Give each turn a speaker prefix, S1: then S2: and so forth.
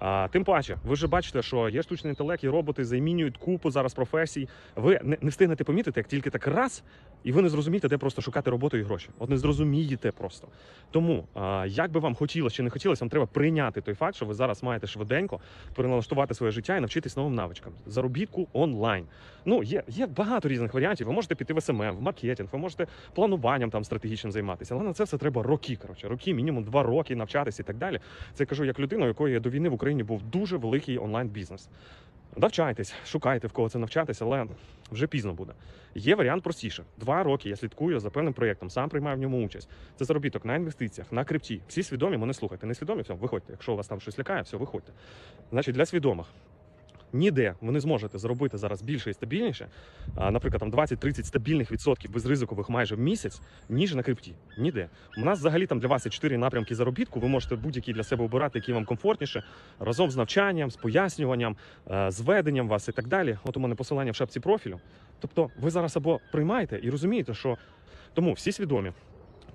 S1: А, тим паче, ви ж бачите, що є штучний інтелект, і роботи замінюють купу зараз професій. Ви не, не встигнете помітити, як тільки так раз, і ви не зрозумієте, де просто шукати роботу і гроші. От не зрозумієте просто. Тому, а, як би вам хотілося чи не хотілося, вам треба прийняти той факт, що ви зараз маєте швиденько переналаштувати своє життя і навчитись новим навичкам. Заробітку онлайн. Ну, є, є багато різних варіантів. Ви можете піти в СММ, в маркетинг, ви можете плануванням там стратегічним займатися. Але на це все треба роки. Коротше, роки, мінімум два роки навчатися і так далі. Це я кажу як людина, якої до війни в Україні був дуже великий онлайн бізнес. Навчайтесь, шукайте в кого це навчатися, але вже пізно буде. Є варіант простіше. Два роки я слідкую за певним проєктом, сам приймаю в ньому участь. Це заробіток на інвестиціях, на крипті. Всі свідомі, мене слухайте. Не свідомі, все, виходьте. Якщо у вас там щось лякає, все, виходьте. Значить, для свідомих. Ніде ви не зможете заробити зараз більше і стабільніше, наприклад, там 20-30 стабільних відсотків безризикових майже в місяць, ніж на крипті. Ніде. У нас взагалі там для вас є чотири напрямки заробітку. Ви можете будь-який для себе обирати, який вам комфортніше, разом з навчанням, з пояснюванням, е, з веденням вас і так далі. От у мене посилання в шапці профілю. Тобто, ви зараз або приймаєте і розумієте, що тому всі свідомі.